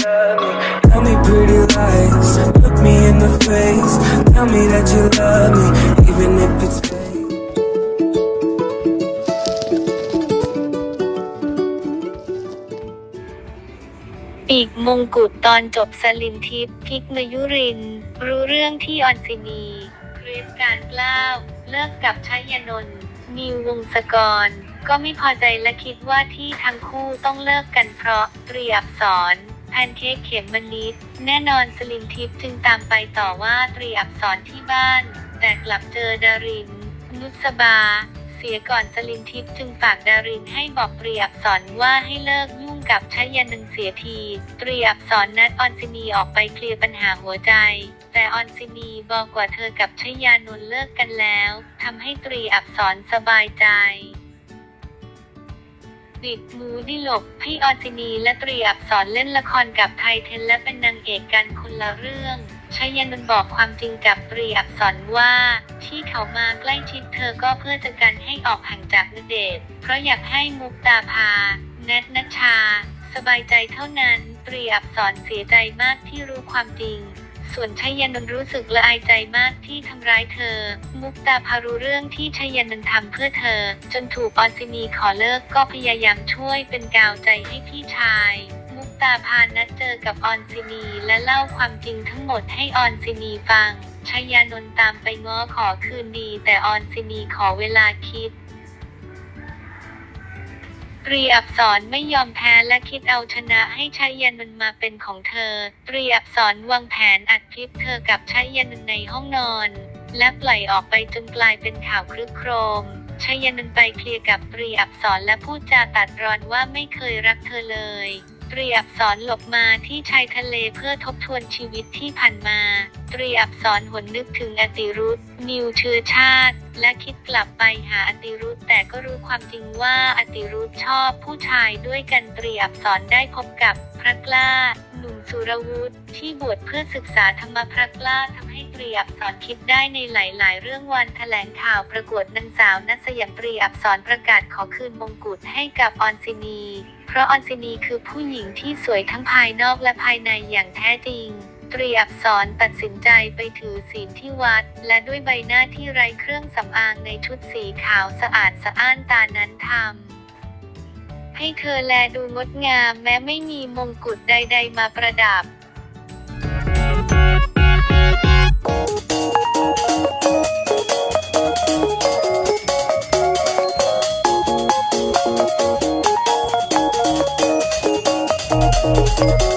Tell me pretty lies. Look me in the face. Tell me that you love me, even if it's fake. ปีกมงกุฎตอนจบสลินทิพย์พิกมยุริน รู้เรื่องที่ออนซินี คริสการกล้าว เลิกกับชัยนนท์นิววงศกร ก็ไม่พอใจและคิดว่าที่ทั้งคู่ต้องเลิกกันเพราะตรีอักษร แพนเค้กเขมมนิดแน่นอนสลินทิพย์จึงตามไปต่อว่าตรีอักษรที่บ้าน แต่กลับเจอดาริน นุสบา เสียก่อนสลินทิพย์จึงฝากดารินให้บอกตรีอักษรว่าให้เลิกยุ่งกับชยนึงเสียที ตรีอักษรนัดออนซินีออกไปเคลียร์ปัญหาหัวใจ แต่ออนซินีบอกว่าเธอกับชยานน์เลิกกันแล้วทำให้ตรีอักษรสบายใจ ดิดมูดิหลบให้ออนซินีและตรีอักษรเล่นละครกับไทเทนและเป็นนางเอกกันคนละเรื่องชยานนบอกความจริงกับตรีอักษรว่า ที่เขามาใกล้ชิดเธอก็เพื่อจะกันให้ออกห่างจากนเดชเพราะอยากให้มุกตาพาแนทนัชชา สบายใจเท่านั้นตรีอักษรเสียใจมากที่รู้ความจริง ส่วนชยานนท์รู้สึกละอายใจมากที่ทำร้ายเธอ มุกตาพารู้เรื่องที่ชยานนท์ทำเพื่อเธอ จนถูกออนซินีขอเลิกก็พยายามช่วยเป็นกาวใจให้พี่ชาย มุกตาพานัดเจอกับออนซินีและเล่าความจริงทั้งหมดให้ออนซินีฟังชยานนท์ตามไปง้อขอคืนดีแต่ออนซินีขอเวลาคิด ตรีอักษรไม่ยอมแพ้และคิดเอาชนะให้ชัยยานน์มาเป็นของเธอ ตรีอักษรวางแผนอัดคลิปเธอกับชัยยานน์ในห้องนอน และปล่อยออกไปจนกลายเป็นข่าวครึกโครมชัยยานน์ไปเคลียร์กับตรีอักษรและพูดจาตัดรอนว่าไม่เคยรักเธอเลย ตรีอักษรหลบมาที่ชายทะเลเพื่อทบทวนชีวิตที่ผ่านมา ตรีอักษรหวนนึกถึงอติรุธนิวเชื้อชาติ และคิดกลับไปหาอติรุธแต่ก็รู้ความจริงว่าอติรุธชอบผู้ชายด้วยกันตรีอักษรได้พบกับพระกล้า หนุ่มสุรวุฒิที่บวชเพื่อศึกษาธรรมพระกล้าทำให้ตรีอักษรคิดได้ในหลาย ๆ เรื่องวันแถลงข่าวประกวดนางสาวนัสยามตรีอักษรประกาศขอคืนมงกุฎให้กับออนซินี เพราะออนซินีคือผู้หญิงที่สวยทั้งภายนอกและภายในอย่างแท้จริง ตรีอักษรตัดสินใจไปถือศีลที่วัด และด้วยใบหน้าที่ไร้เครื่องสำอางในชุดสีขาวสะอาดสะอ้านตานั้นทำให้เธอแลดูงดงามแม้ไม่มีมงกุฎใด ๆ มาประดับ Thank